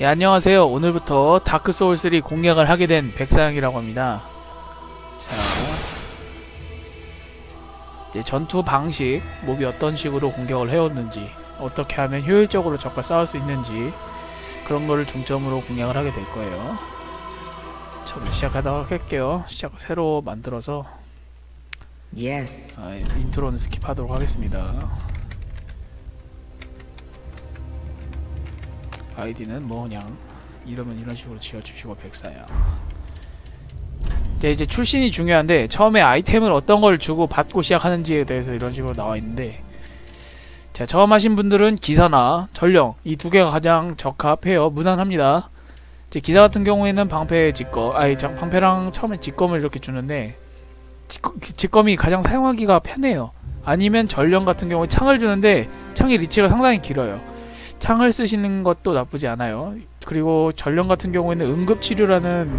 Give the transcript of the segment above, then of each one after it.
예, 안녕하세요. 오늘부터 다크 소울 3 공략을 하게 된 백사양이라고 합니다. 자, 이제 전투 방식, 몹이 어떤 식으로 공격을 해왔는지, 어떻게 하면 효율적으로 적과 싸울 수 있는지 그런 거를 중점으로 공략을 하게 될 거예요. 처음 시작하도록 할게요. 시작 새로 만들어서 Yes. 아, 인트로는 스킵하도록 하겠습니다. 아이디는 뭐 그냥 이름은 이런 식으로 지어주시고 백사야. 이제 출신이 중요한데 처음에 아이템을 어떤 걸 주고 받고 시작하는지에 대해서 이런 식으로 나와 있는데 자 처음 하신 분들은 기사나 전령 이 두 개가 가장 적합해요. 무난합니다. 이제 기사 같은 경우에는 방패 직검, 아니 장- 방패랑 처음에 직검을 이렇게 주는데 직검, 직검이 가장 사용하기가 편해요. 아니면 전령 같은 경우에 창을 주는데 창의 리치가 상당히 길어요. 창을 쓰시는 것도 나쁘지 않아요. 그리고 전령 같은 경우에는 응급치료라는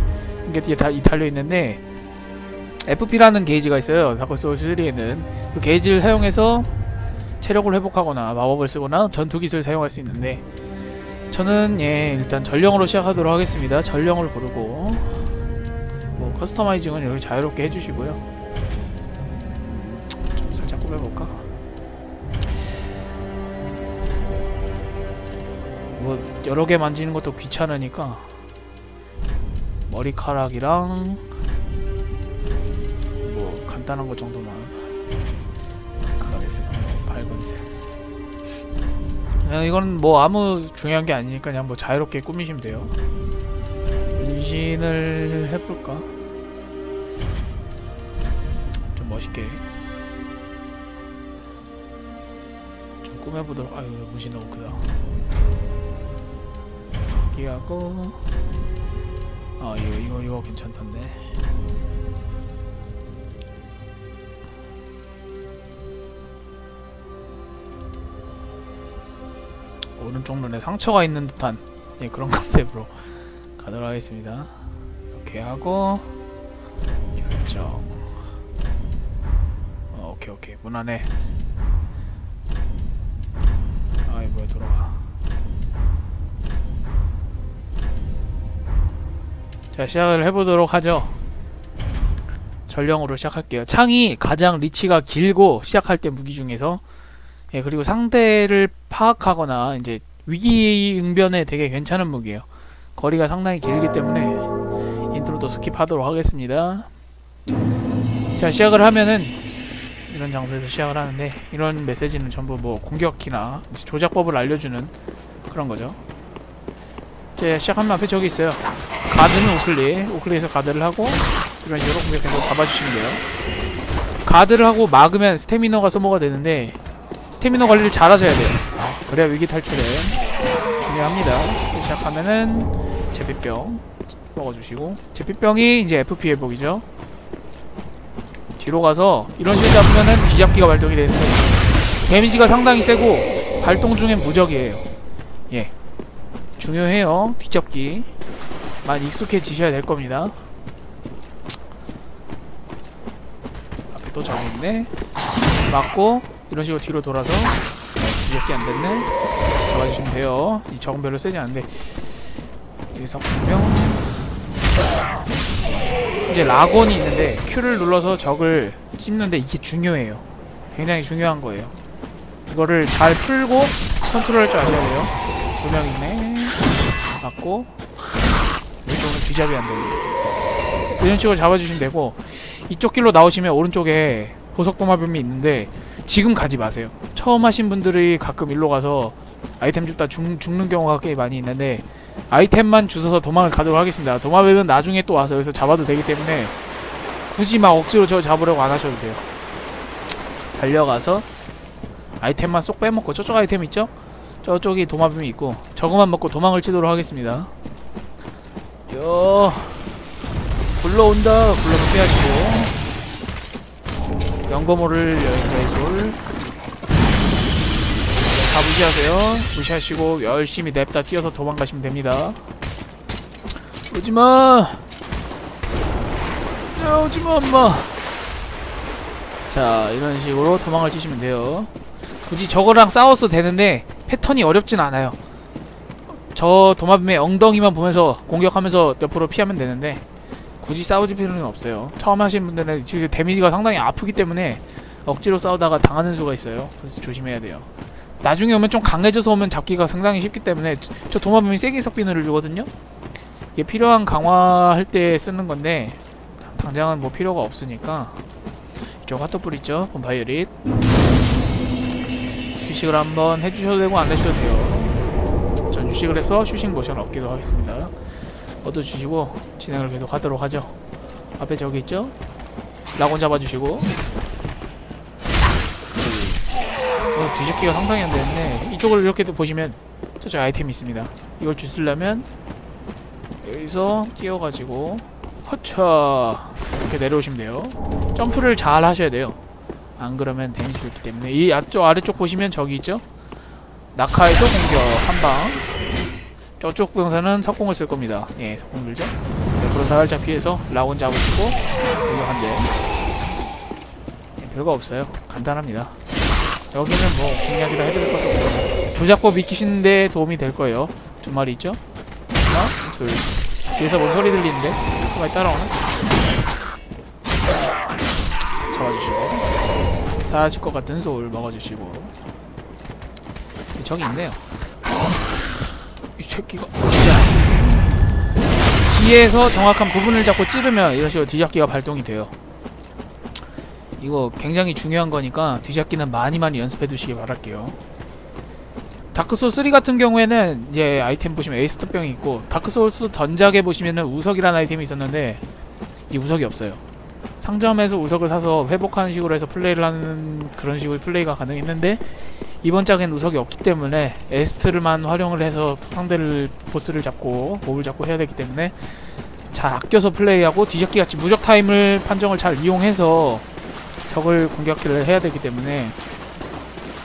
게 뒤에 다이 달려 있는데 FP라는 게이지가 있어요. 다크 소울 3에는 그 게이지를 사용해서 체력을 회복하거나 마법을 쓰거나 전투 기술을 사용할 수 있는데 저는 예 일단 전령으로 시작하도록 하겠습니다. 전령을 고르고 뭐 커스터마이징은 이렇게 자유롭게 해주시고요. 좀 살짝 꾸며볼까? 뭐 여러 개 만지는 것도 귀찮으니까 머리카락이랑 뭐 간단한 거 정도만 머리카락의 색, 밝은색. 그냥 이건 뭐 아무 중요한 게 아니니까 그냥 뭐 자유롭게 꾸미시면 돼요. 문신을 해볼까? 좀 멋있게 좀 꾸며보도록 아유 문신 너무 크다 여기하고. 아 이거 이거 이거 괜찮던데. 오른쪽 눈에 상처가 있는 듯한 예, 그런 컨셉으로 가도록 하겠습니다. 이렇게 하고 결정. 어, 오케이 오케이. 무난해 아이 뭐야 돌아가 자 시작을 해보도록 하죠. 전령으로 시작할게요. 창이 가장 리치가 길고 시작할 때 무기 중에서. 예 그리고 상대를 파악하거나 이제 위기 응변에 되게 괜찮은 무기예요. 거리가 상당히 길기 때문에 인트로도 스킵하도록 하겠습니다. 자 시작을 하면은 이런 장소에서 시작을 하는데 이런 메시지는 전부 뭐 공격키나 조작법을 알려주는 그런 거죠. 이제 시작하면 앞에 저기 있어요 가드는 우클릭 우클릭에서 가드를 하고 이런 식으로 공격해서 잡아주시면 돼요. 가드를 하고 막으면 스태미너가 소모가 되는데 스태미너 관리를 잘 하셔야 돼요. 그래야 위기 탈출에 중요합니다. 시작하면은 제비병 먹어주시고 제비병이 이제 FP 회복이죠. 뒤로 가서 이런 식으로 잡으면은 뒤잡기가 발동이 되는데 데미지가 상당히 세고 발동 중엔 무적이에요. 예. 중요해요. 뒤잡기 많이 익숙해지셔야 될 겁니다 앞에 또 저기 있네 맞고 이런 식으로 뒤로 돌아서 네, 뒤잡기 안 됐네 잡아주시면 돼요 이 적은 별로 세지 않은데 여기서 보면 이제 락원이 있는데 Q를 눌러서 적을 찝는데 이게 중요해요. 굉장히 중요한 거예요. 이거를 잘 풀고 컨트롤 할 줄 아셔야 돼요. 두 명 있네. 맞고 뒤잡이 안 되고 이런 식으로 잡아주시면 되고 이쪽 길로 나오시면 오른쪽에 보석 도마뱀이 있는데 지금 가지 마세요. 처음 하신 분들이 가끔 일로 가서 아이템 줍다 죽, 죽는 경우가 꽤 많이 있는데 아이템만 주워서 도망을 가도록 하겠습니다. 도마뱀은 나중에 또 와서 여기서 잡아도 되기 때문에 굳이 막 억지로 저 잡으려고 안 하셔도 돼요. 달려가서 아이템만 쏙 빼먹고 저쪽 아이템 있죠? 저쪽이 도마뱀이 있고 저거만 먹고 도망을 치도록 하겠습니다. 요 굴러온다. 굴러서 피하시고 연거모를 열솔 다 무시하세요. 무시하시고 열심히 냅다 뛰어서 도망가시면 됩니다. 오지마. 야, 오지마 엄마. 자 이런 식으로 도망을 치시면 돼요. 굳이 저거랑 싸워도 되는데 패턴이 어렵진 않아요. 저 도마뱀의 엉덩이만 보면서 공격하면서 옆으로 피하면 되는데 굳이 싸우질 필요는 없어요. 처음 하시는 분들은 지금 데미지가 상당히 아프기 때문에 억지로 싸우다가 당하는 수가 있어요. 그래서 조심해야 돼요. 나중에 오면 좀 강해져서 오면 잡기가 상당히 쉽기 때문에 저- 저 도마뱀이 세게 석비늘을 주거든요. 이게 필요한 강화할 때 쓰는 건데 당장은 뭐 필요가 없으니까 이쪽 핫도불 있죠? 봄바이오릿 휴식을 한번 해주셔도 되고 안 해주셔도 돼요. 전 휴식을 해서 휴식 모션 얻기도 하겠습니다. 얻어주시고 진행을 계속 하도록 하죠. 앞에 저기 있죠? 라곤 잡아주시고 어, 뒤집기가 상당히 안 되는데 이쪽을 이렇게 보시면 저쪽 아이템이 있습니다. 이걸 주시려면 여기서 끼워가지고 허차 이렇게 내려오시면 돼요. 점프를 잘 하셔야 돼요. 안 그러면 데미지 들기 때문에 이 앞쪽 아래쪽 보시면 저기 있죠? 낙하에도 공격 한 방 저쪽 병사는 석공을 쓸 겁니다. 예, 석공 들죠? 옆으로 살짝 피해서 라곤 잡으시고 이거 한 대. 예, 별거 없어요. 간단합니다. 여기는 뭐 공략이라 해드릴 것도 없고 조작법 익히시는데 도움이 될 거예요. 두 마리 있죠? 하나, 둘. 뒤에서 뭔 소리 들리는데? 그 많이 따라오네? 잡아주시고 사라질 것 같은 소울 먹어주시고 저기 있네요. 이 새끼가. 진짜 뒤에서 정확한 부분을 잡고 찌르면 이런 식으로 뒤잡기가 발동이 돼요. 이거 굉장히 중요한 거니까 뒤잡기는 많이 많이 연습해 두시기 바랄게요. 다크소울 3 같은 경우에는 이제 아이템 보시면 에이스트병이 있고 다크소울스 전작에 보시면은 우석이라는 아이템이 있었는데 이 우석이 없어요. 상점에서 우석을 사서 회복하는 식으로 해서 플레이를 하는 그런 식으로 플레이가 가능했는데 이번 작엔 우석이 없기 때문에 에스트를만 활용을 해서 상대를 보스를 잡고 몹을 잡고 해야 되기 때문에 잘 아껴서 플레이하고 뒤적기 같이 무적 타임을 판정을 잘 이용해서 적을 공격을 해야 되기 때문에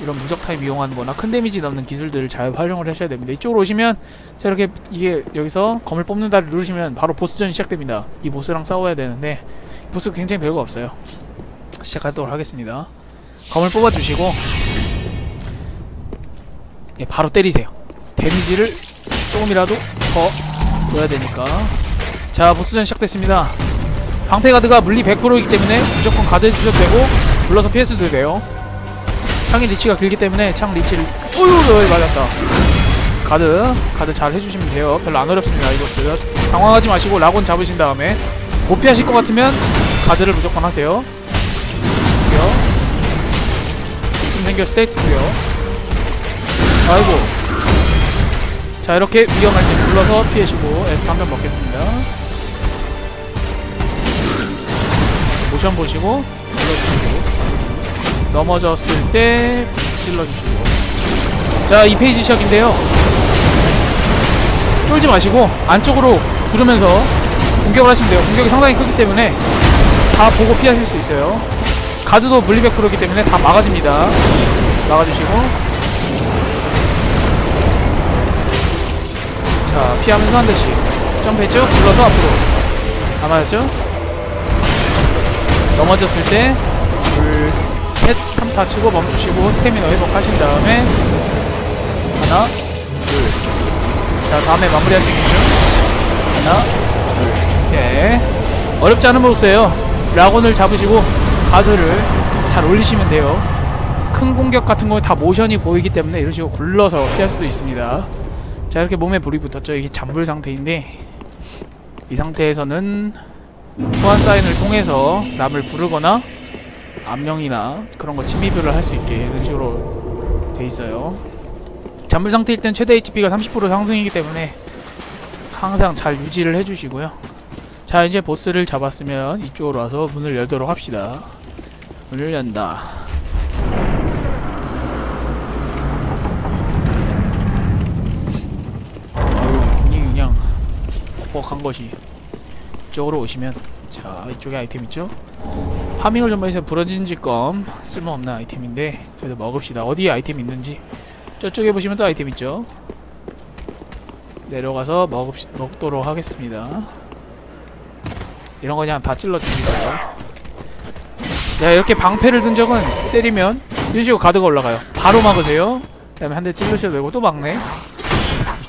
이런 무적 타임 이용하는 거나 큰 데미지 넣는 기술들을 잘 활용을 하셔야 됩니다. 이쪽으로 오시면 자 이렇게 이게 여기서 검을 뽑는다를 누르시면 바로 보스전이 시작됩니다. 이 보스랑 싸워야 되는데 보스 굉장히 별거 없어요. 시작하도록 하겠습니다. 검을 뽑아주시고 예, 바로 때리세요. 데미지를 조금이라도 더 넣어야 되니까. 자, 보스전 시작됐습니다. 방패 가드가 물리 100%이기 때문에 무조건 가드 해 주셔도 되고 불러서 피했어도 돼요. 창의 리치가 길기 때문에 창 리치를 어휴 어휴, 맞았다. 가드 가드 잘 해주시면 돼요. 별로 안 어렵습니다. 이거스 당황하지 마시고 라곤 잡으신 다음에 못 피하실 것 같으면 가드를 무조건 하세요. 고요 생겨 스테이트고요. 아이고. 자 이렇게 위험할 때 눌러서 피해시고 에스 한번 먹겠습니다. 모션 보시고 눌러주시고 넘어졌을 때 찔러주시고 자이 페이지 시작인데요. 쫄지 마시고 안쪽으로 구르면서 공격을 하시면 돼요. 공격이 상당히 크기 때문에 다 보고 피하실 수 있어요. 가드도 물리 100%이기 때문에 다 막아집니다. 막아주시고 자 피하면서 한 대씩 점프했죠? 불러서 앞으로 안 맞았죠? 넘어졌을 때 둘, 셋, 3타 치고 멈추시고 스태미너 회복하신 다음에 하나, 둘. 자 다음에 마무리할 수 있겠죠? 하나, 둘. 오케이. 어렵지 않은 보스예요. 라곤을 잡으시고 가드를 잘 올리시면 돼요. 큰 공격 같은 거에 다 모션이 보이기 때문에 이런 식으로 굴러서 피할 수도 있습니다. 자 이렇게 몸에 불이 붙었죠. 이게 잠불 상태인데 이 상태에서는 소환 사인을 통해서 남을 부르거나 암령이나 그런 거 침입을 할 수 있게 이런 식으로 돼 있어요. 잠물 상태일 땐 최대 HP가 30% 상승이기 때문에 항상 잘 유지를 해주시고요. 자 이제 보스를 잡았으면 이쪽으로 와서 문을 열도록 합시다. 문을 연다. 아유 문이 그냥 뻑뻑한 것이 이쪽으로 오시면 자 이쪽에 아이템 있죠? 파밍을 좀 해서 부러진 지껌 쓸모없는 아이템인데 그래도 먹읍시다. 어디에 아이템 있는지 저쪽에 보시면 또 아이템 있죠? 내려가서 먹읍시, 먹도록 하겠습니다. 이런 거 그냥 다 찔러 죽이고요 자 이렇게 방패를 든 적은 때리면 이런 식으로 가드가 올라가요. 바로 막으세요. 그 다음에 한 대 찔러셔도 되고 또 막네.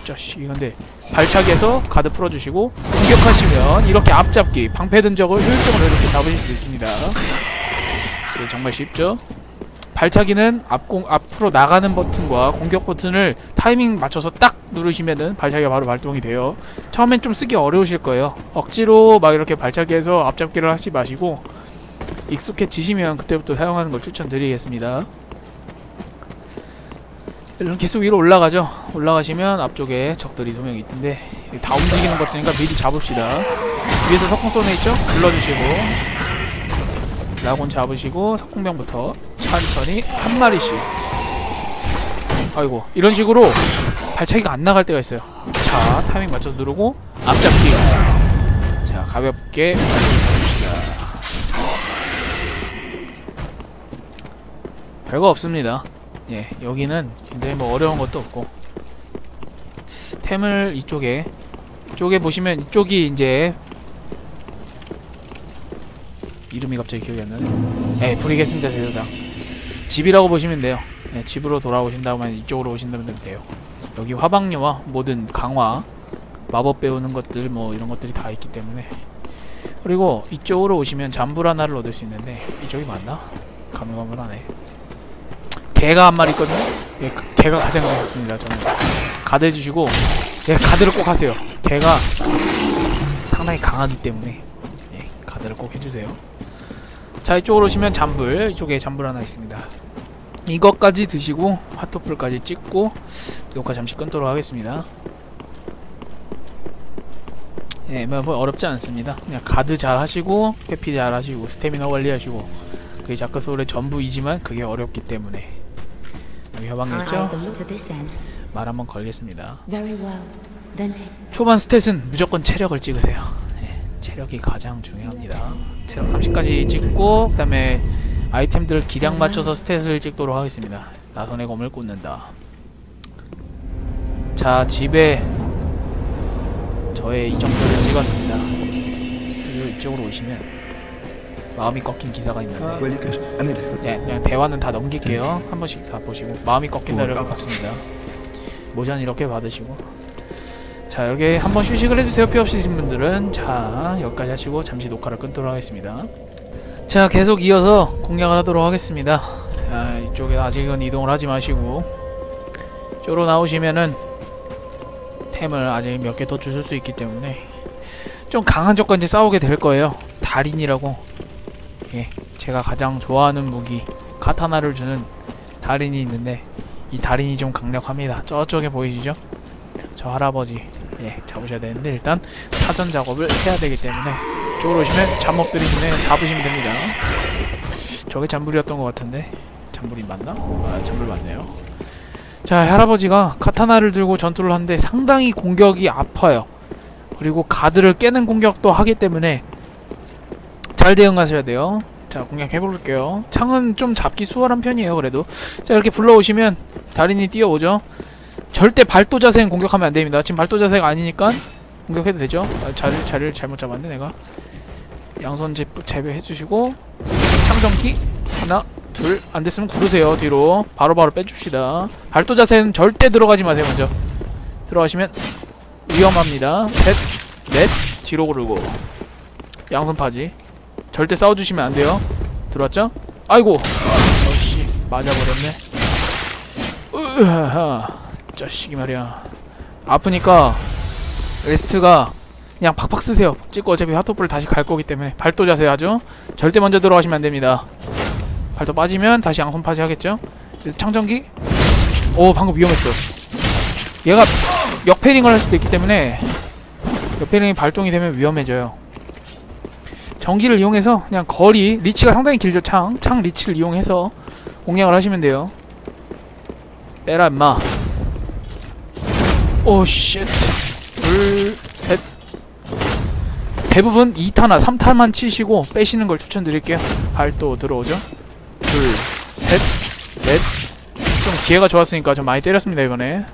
자식 이건데 발차기에서 가드 풀어주시고 공격하시면 이렇게 앞잡기 방패 든적을 효율적으로 이렇게 잡으실 수 있습니다. 네, 정말 쉽죠? 발차기는 앞공 앞으로 나가는 버튼과 공격 버튼을 타이밍 맞춰서 딱 누르시면은 발차기가 바로 발동이 돼요. 처음엔 좀 쓰기 어려우실 거예요. 억지로 막 이렇게 발차기해서 앞잡기를 하지 마시고 익숙해지시면 그때부터 사용하는 걸 추천드리겠습니다. 이렇게 계속 위로 올라가죠. 올라가시면 앞쪽에 적들이 두명 있는데 다 움직이는 버튼이니까 미리 잡읍시다. 위에서 석궁 쏘네 있죠? 불러주시고 라곤 잡으시고 석궁병부터 천천히 한 마리씩. 아이고 이런 식으로 발차기가 안 나갈 때가 있어요. 자 타이밍 맞춰서 누르고 앞잡기. 자 가볍게 잡읍시다. 별거 없습니다. 예, 여기는 굉장히 뭐 어려운 것도 없고 템을 이쪽에 이쪽에 보시면 이쪽이 이제 이름이 갑자기 기억이 안 나네. 예, 승자 제사장 집이라고 보시면 돼요. 예, 집으로 돌아오신 다음에 이쪽으로 오신다면 돼요. 여기 화방류와 모든 강화 마법 배우는 것들 뭐 이런 것들이 다 있기 때문에 그리고 이쪽으로 오시면 잠불 하나를 얻을 수 있는데 이쪽이 맞나? 가물가물하네. 개가 한 마리 있거든요. 예, 그- 개가 가장 좋습니다. 저는 가드 해주시고 예, 가드를 꼭 하세요. 개가 상당히 강하기 때문에 예, 가드를 꼭 해주세요. 자 이쪽으로 오시면 잠불 이쪽에 잠불 하나 있습니다. 이것까지 드시고 핫토플까지 찍고 녹화 잠시 끊도록 하겠습니다. 예, 뭐, 뭐 어렵지 않습니다. 그냥 가드 잘 하시고 회피 잘 하시고 스태미너 관리하시고 그게 자크 소울의 전부이지만 그게 어렵기 때문에 end. 말 한번 걸겠습니다. 초반 스탯은 무조건 체력을 찍으세요. 예, 체력이 가장 중요합니다. 체력 30까지 찍고 그 다음에 아이템들 기량 맞춰서 스탯을 찍도록 하겠습니다. 나선의 검을 꽂는다. 자 집에 저의 이 정도를 찍었습니다. 이쪽으로 오시면 마음이 꺾인 기사가 있는데 you could. I need. 네, 그냥 대화는 다 넘길게요. 한 번씩 다 보시고 마음이 꺾인다를 받습니다. 모전 이렇게 받으시고 자 여기 한번 휴식을 해주세요. 피 없으신 분들은 자 여기까지 하시고 잠시 녹화를 끊도록 하겠습니다. 자 계속 이어서 공략을 하도록 하겠습니다. 자, 이쪽에 아직은 이동을 하지 마시고 쪽으로 나오시면은 템을 아직 몇 개 더 주실 수 있기 때문에 좀 강한 적과 이제 싸우게 될 거예요. 달인이라고 예 제가 가장 좋아하는 무기 카타나를 주는 달인이 있는데 이 달인이 좀 강력합니다. 저쪽에 보이시죠? 저 할아버지 예 잡으셔야 되는데 일단 사전 작업을 해야 되기 때문에 이쪽으로 오시면 잡목들이 있는데 잡으시면 됩니다. 저게 잠불이었던 것 같은데 잠불이 맞나? 아 잠불 맞네요. 자 할아버지가 카타나를 들고 전투를 하는데 상당히 공격이 아파요. 그리고 가드를 깨는 공격도 하기 때문에 잘 대응하셔야 돼요. 자 공략해볼게요. 창은 좀 잡기 수월한 편이에요. 그래도 자 이렇게 불러오시면 달인이 뛰어오죠. 절대 발도 자세는 공격하면 안 됩니다. 지금 발도 자세가 아니니까 공격해도 되죠. 아, 자리 자리를 잘못 잡았네 내가. 양손 재- 재배해주시고 창정기 하나 둘 안 됐으면 구르세요 뒤로 바로 바로 빼줍시다. 발도 자세는 절대 들어가지 마세요 먼저. 들어가시면 위험합니다. 셋, 넷 뒤로 구르고 양손 파지. 절대 싸워주시면 안 돼요. 들어왔죠? 아이고. 어씨 맞아버렸네. 으하, 자식이 말이야. 아프니까 레스트가 그냥 팍팍 쓰세요. 찍고 어차피 핫토프를 다시 갈 거기 때문에 발도 자세 하죠. 절대 먼저 들어가시면 안 됩니다. 발도 빠지면 다시 양손 파지 하겠죠. 창전기. 오 방금 위험했어. 얘가 역패링을 할 수도 있기 때문에 역패링이 발동이 되면 위험해져요. 전기를 이용해서 그냥 거리 리치가 상당히 길죠. 창. 창 리치를 이용해서 공략을 하시면 돼요. 빼라 임마. 오 쉣. 둘 셋. 대부분 2타나 3타만 치시고 빼시는 걸 추천드릴게요. 발도 들어오죠? 둘 셋 넷 좀 기회가 좋았으니까 좀 많이 때렸습니다 이번에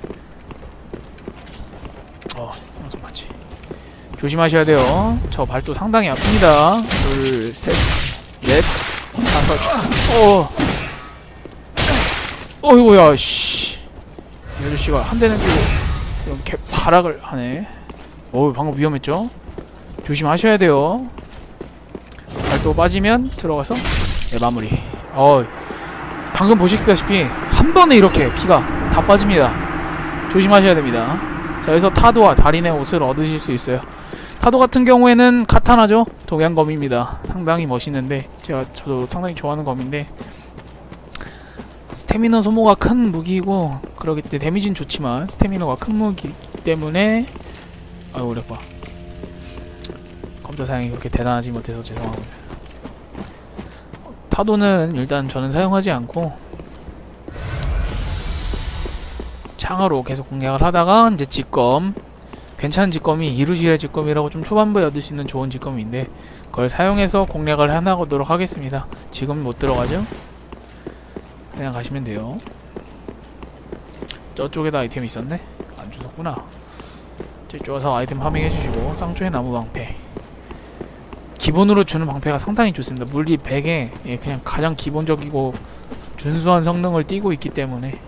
어 영상 맞지 조심하셔야 돼요 저 발도 상당히 아픕니다 둘 셋 넷 다섯 어 어이구야 씨 이 아저씨가 한 대는 끼고 이렇게 발악을 하네. 오 방금 위험했죠? 조심하셔야 돼요. 발도 빠지면 들어가서 네, 마무리. 어 방금 보시다시피 한 번에 이렇게 피가 다 빠집니다. 조심하셔야 됩니다. 자 여기서 타도와 달인의 옷을 얻으실 수 있어요. 타도 같은 경우에는 카타나죠. 동양 검입니다. 상당히 멋있는데 제가 저도 상당히 좋아하는 검인데 스태미너 소모가 큰 무기이고 그러기 때문에 데미지는 좋지만 스태미너가 큰 무기 때문에 아유 오래봐 컴퓨터 사양이 그렇게 대단하지 못해서 죄송합니다 타도는 일단 저는 사용하지 않고 창으로 계속 공략을 하다가 이제 직검 괜찮은 직검이 이루시의 직검이라고 좀 초반부에 얻을 수 있는 좋은 직검인데 그걸 사용해서 공략을 해나가도록 하겠습니다. 지금 못 들어가죠? 그냥 가시면 돼요. 저쪽에다 아이템 있었네? 안 주셨구나. 저쪽 와서 아이템 파밍 해주시고 쌍초의 나무 방패. 기본으로 주는 방패가 상당히 좋습니다. 물리 100에 예, 그냥 가장 기본적이고 준수한 성능을 띠고 있기 때문에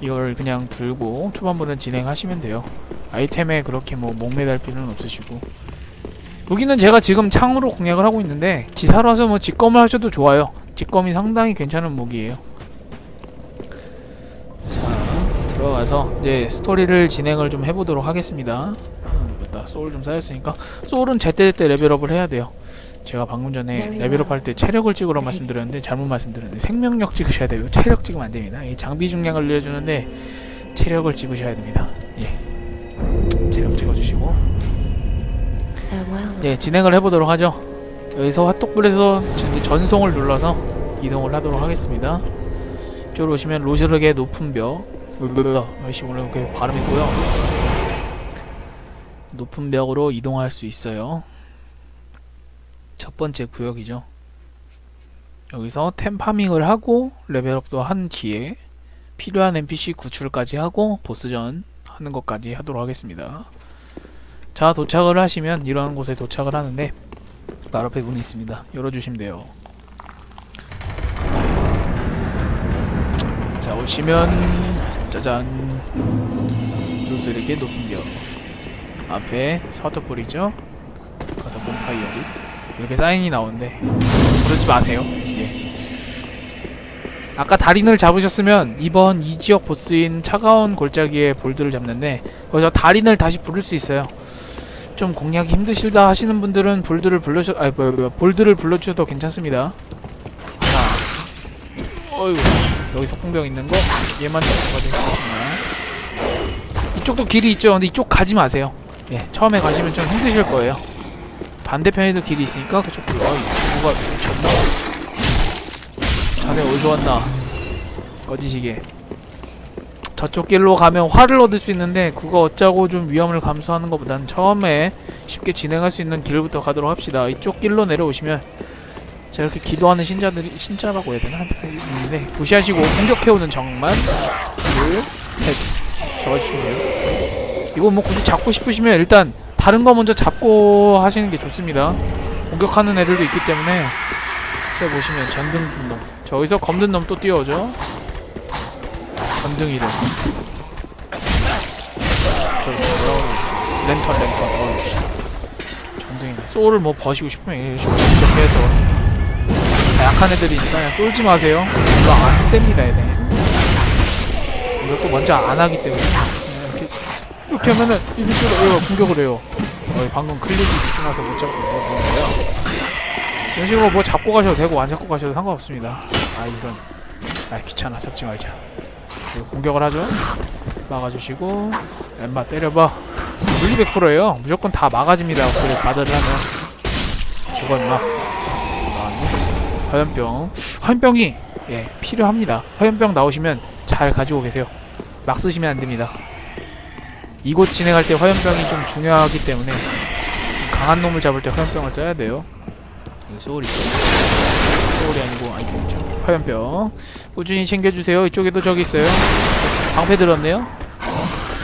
이걸 그냥 들고 초반부는 진행하시면 돼요. 아이템에 그렇게 뭐 목매달 필요는 없으시고. 여기는 제가 지금 창으로 공략을 하고 있는데 기사로 와서 뭐 직검을 하셔도 좋아요. 직검이 상당히 괜찮은 무기예요. 자 들어가서 이제 스토리를 진행을 좀 해보도록 하겠습니다. 음, 소울 좀 쌓였으니까. 소울은 제때제때 레벨업을 해야 돼요 제가 방금 전에 레벨업 할 때 체력을 찍으러 말씀드렸는데 잘못 말씀드렸는데 생명력 찍으셔야 돼요 체력 찍으면 안 됩니다 이 장비 중량을 늘려주는데 체력을 찍으셔야 됩니다 예 체력 찍어주시고. 예, 진행을 해보도록 하죠. 여기서 핫독불에서 이제 전송을 눌러서 이동을 하도록 하겠습니다. 이쪽으로 오시면 로즈르의 높은 벽. 역시 오늘 이렇게 발음이 고요. 높은 벽으로 이동할 수 있어요. 첫 번째 구역이죠. 여기서 템 파밍을 하고 레벨업도 한 뒤에 필요한 NPC 구출까지 하고 보스전 하는 것까지 하도록 하겠습니다. 자 도착을 하시면 이런 곳에 도착을 하는데 바로 앞에 문이 있습니다. 열어주시면 돼요. 자 오시면 짜잔. 루스에게 높은 벽. 앞에 서터불이죠? 가서 본파이어리 이렇게 사인이 나오는데 부르지 마세요 예. 아까 달인을 잡으셨으면 이번 이 지역 보스인 차가운 골짜기의 볼드를 잡는데 거기서 달인을 다시 부를 수 있어요 좀 공략이 힘드실다 하시는 분들은 볼드를 불러주 아니 뭐, 뭐, 볼드를 불러주셔도 괜찮습니다. 자, 어이구 여기 석궁병 있는 거 얘만 잡아주겠습니다. 이쪽도 길이 있죠. 근데 이쪽 가지 마세요. 예, 처음에 가시면 좀 힘드실 거예요. 반대편에도 길이 있으니까 그쪽으로. 어이, 누가 미쳤나? 자네 어디서 왔나? 꺼지시게. 저쪽 길로 가면 활을 얻을 수 있는데 그거 어쩌고 좀 위험을 감수하는 것보다는 처음에 쉽게 진행할 수 있는 길부터 가도록 합시다. 이쪽 길로 내려오시면 자 이렇게 기도하는 신자들이 신자라고 해야 되나 있는데 무시하시고 공격해오는 정만 둘셋 잡아주시면 돼요. 이거 뭐 굳이 잡고 싶으시면 일단 다른 거 먼저 잡고 하시는 게 좋습니다. 공격하는 애들도 있기 때문에 자 보시면 전등 놈 저기서 검든 놈 또 뛰어오죠. 그러지? 랜턴 랜턴. 어우씨. 전등이네. 소울을 뭐 버시고 싶으면 직접 해서 아, 약한 애들이니까 그냥 쫄지 마세요. 이거 안 셉니다 얘네. 이것도 먼저 안 하기 때문에 이렇게 이렇게 하면은 이쪽으로 얘가 공격을 해요. 어, 방금 클릭이 미스나서 못 잡고 있는데요. 이런 식으로 뭐 잡고 가셔도 되고 안 잡고 가셔도 상관없습니다. 아 이런. 아 귀찮아 잡지 말자. 공격을 하죠. 막아주시고 엠마 때려봐. 물리 100%예요. 무조건 다 막아집니다. 그래 가드를 하면 죽어 임마. 화염병. 화염병이 예 필요합니다. 화염병 나오시면 잘 가지고 계세요. 막 쓰시면 안 됩니다. 이곳 진행할 때 화염병이 좀 중요하기 때문에 강한 놈을 잡을 때 화염병을 써야 돼요. 소울이 있죠. 소울이 아니고 아이템이죠. 화염병. 꾸준히 챙겨주세요. 이쪽에도 저기 있어요. 방패 들었네요.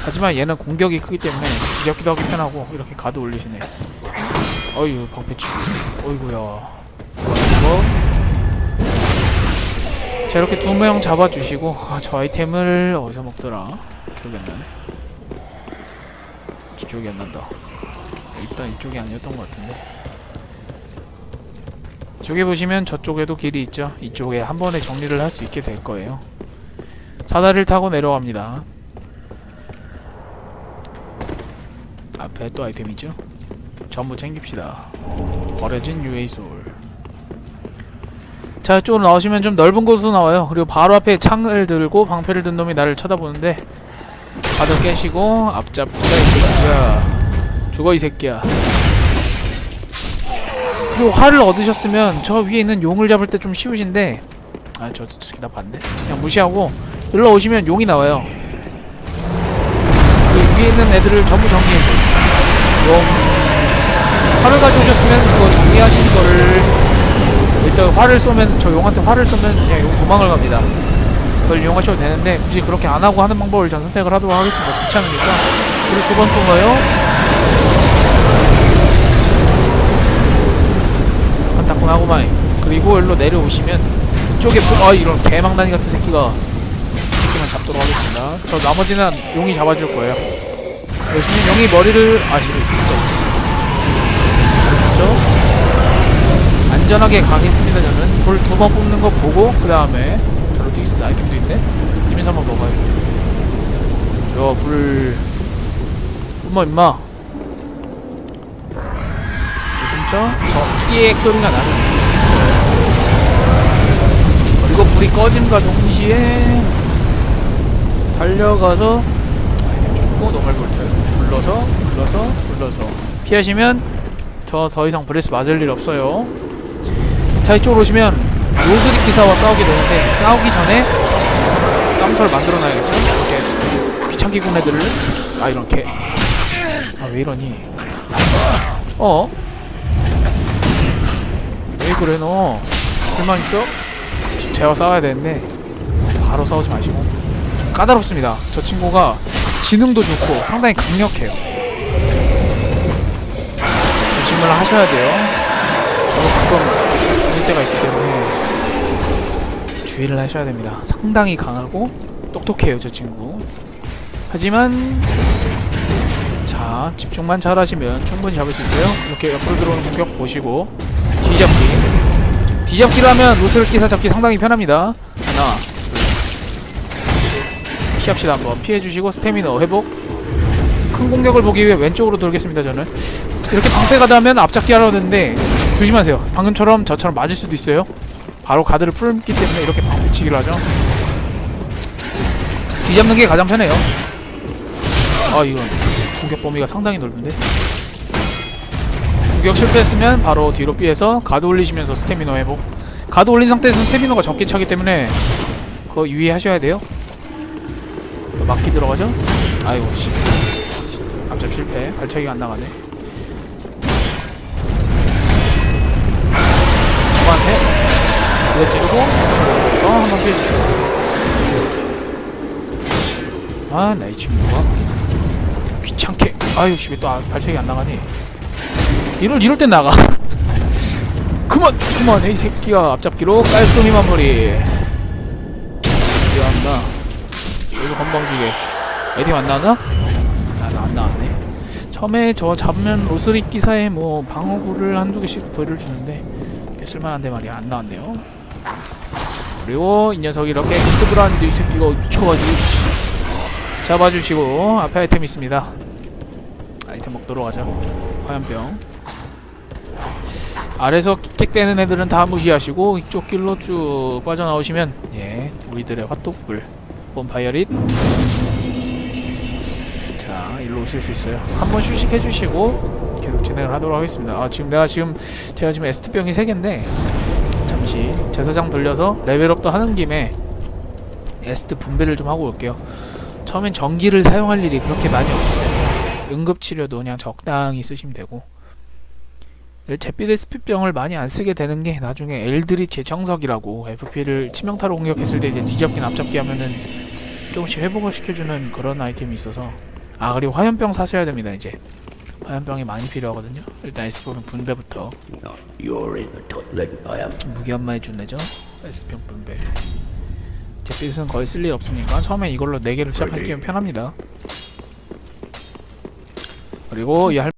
하지만 얘는 공격이 크기 때문에 기적기도 하기 편하고 이렇게 가드 올리시네. 어휴 방패 치. 어이구야. 이거 자 이렇게 두 명 잡아주시고 아, 저 아이템을 어디서 먹더라? 기억이 안 나네. 기억이 안 난다. 일단 이쪽이 아니었던 것 같은데. 저기 보시면 저쪽에도 길이 있죠. 이쪽에 한 번에 정리를 할 수 있게 될 거예요. 사다리를 타고 내려갑니다. 앞에 또 아이템이죠. 전부 챙깁시다. 버려진 UA 소울. 자, 이쪽으로 나오시면 좀 넓은 곳으로 나와요. 그리고 바로 앞에 창을 들고 방패를 든 놈이 나를 쳐다보는데 다들 깨시고 앞잡자 이 새끼야. 죽어 이 새끼야. 그리고 활을 얻으셨으면 저 위에 있는 용을 잡을 때 좀 쉬우신데 아, 저 저기 나 봤네. 그냥 무시하고 일로 오시면 용이 나와요. 그 위에 있는 애들을 전부 정리해줘. 용. 활을 가져오셨으면 그거 정리하신 거를 일단 활을 쏘면 저 용한테 활을 쏘면 그냥 용 도망을 갑니다. 그걸 이용하셔도 되는데 굳이 그렇게 안 하고 하는 방법을 전 선택을 하도록 하겠습니다. 귀찮으니까. 그리고 두번또 거요. 간딱분하고만 그리고 일로 내려오시면 이쪽에 보- 아 이런 개망나니 같은 새끼가 새끼만 잡도록 하겠습니다. 저 나머지는 용이 잡아줄 거예요. 열심히 용이 머리를 아 진짜 진짜 그렇죠? 안전하게 가겠습니다 저는 불 두 번 뽑는 거 보고 그 다음에 뛰겠습니다. 아이템도 있네. 이면서 한번 먹어야겠다 저불. 엄마 임마. 진짜? 저 끼액 소리가 나는. 그리고 불이 꺼짐과 동시에 달려가서 아이템 줍고 노멀 볼트. 불러서 불러서 불러서. 피하시면 저 더 이상 브레스 맞을 일 없어요. 자 이쪽으로 오시면 요술이 기사와 싸우게 되는데 싸우기 전에 싸움터를 만들어 놔야겠죠? 이렇게 귀찮게 군 애들을 아 이런 개아 왜 이러니? 어? 왜 그래 너? 불만 있어? 쟤와 싸워야 되는데 바로 싸우지 마시고. 좀 까다롭습니다. 저 친구가 지능도 좋고 상당히 강력해요. 조심을 하셔야 돼요. 저도 가끔 죽을 때가 있기 때문에 주의를 하셔야 됩니다. 상당히 강하고 똑똑해요 저 친구. 하지만 자 집중만 잘 하시면 충분히 잡을 수 있어요. 이렇게 옆으로 들어오는 공격 보시고 뒤잡기. 뒤잡기를 하면 로스를 끼사 잡기 상당히 편합니다. 하나 둘. 피합시다 한번. 피해주시고 스태미너 회복. 큰 공격을 보기 위해 왼쪽으로 돌겠습니다 저는. 이렇게 방패가 닿으면 앞잡기 하려 하는데 조심하세요. 방금처럼 저처럼 맞을 수도 있어요 바로 가드를 풀기 때문에 이렇게 방패치기를 하죠. 뒤잡는 게 가장 편해요. 아 이건 공격 범위가 상당히 넓은데? 공격 실패했으면 바로 뒤로 피해서 가드 올리시면서 스태미너 회복. 가드 올린 상태에서 스태미너가 적게 차기 때문에 그거 유의하셔야 돼요. 또 막기 들어가죠? 아이고 씨. 앞잡 실패. 발차기가 안 나가네 이거 찌르고. 그래서 한번 피해주시고. 아 나 이 친구가 귀찮게. 아유 씨왜 또 아- 발차기 안 나가니. 이럴 이럴 땐 나가. 그만 그만해 이 새끼가 앞잡기로 깔끔히 마무리. 미안합니다. 여기서 건방지게. 안 나왔나? 아안 나왔네. 처음에 저 잡으면 로스리 기사에 뭐 방어구를 한두 개씩 보여를 주는데 꽤 쓸만한데 말이야 안 나왔네요 그리고 이 녀석이 이렇게 급습을 하는데 이 새끼가 미쳐가지고 씨. 잡아주시고 앞에 아이템 있습니다. 아이템 먹도록 하자. 화염병. 아래서 킥킥대는 애들은 다 무시하시고 이쪽 길로 쭉 빠져나오시면 예 우리들의 핫도그불 본파이어릿. 자 일로 오실 수 있어요. 한번 휴식해 주시고 계속 진행을 하도록 하겠습니다. 아 지금 내가 지금 제가 지금 에스트병이 3개인데 잠시 제사장 돌려서 레벨업도 하는 김에 에스트 분배를 좀 하고 올게요. 처음엔 전기를 사용할 일이 그렇게 많이 없어요 응급치료도 그냥 적당히 쓰시면 되고. 제피드 스피병을 많이 안 쓰게 되는 게 나중에 엘드리 재정석이라고 FP를 치명타로 공격했을 때 이제 뒤잡기 앞잡기 하면은 조금씩 회복을 시켜주는 그런 아이템이 있어서. 아 그리고 화염병 사셔야 됩니다 이제 화염병이 많이 필요하거든요 일단 S병은 분배부터. I am. 무기 한마해 준내죠 S병 분배 제피드는 거의 쓸 일 없으니까 처음에 이걸로 4개를 시작하기면 편합니다 그리고 이 할.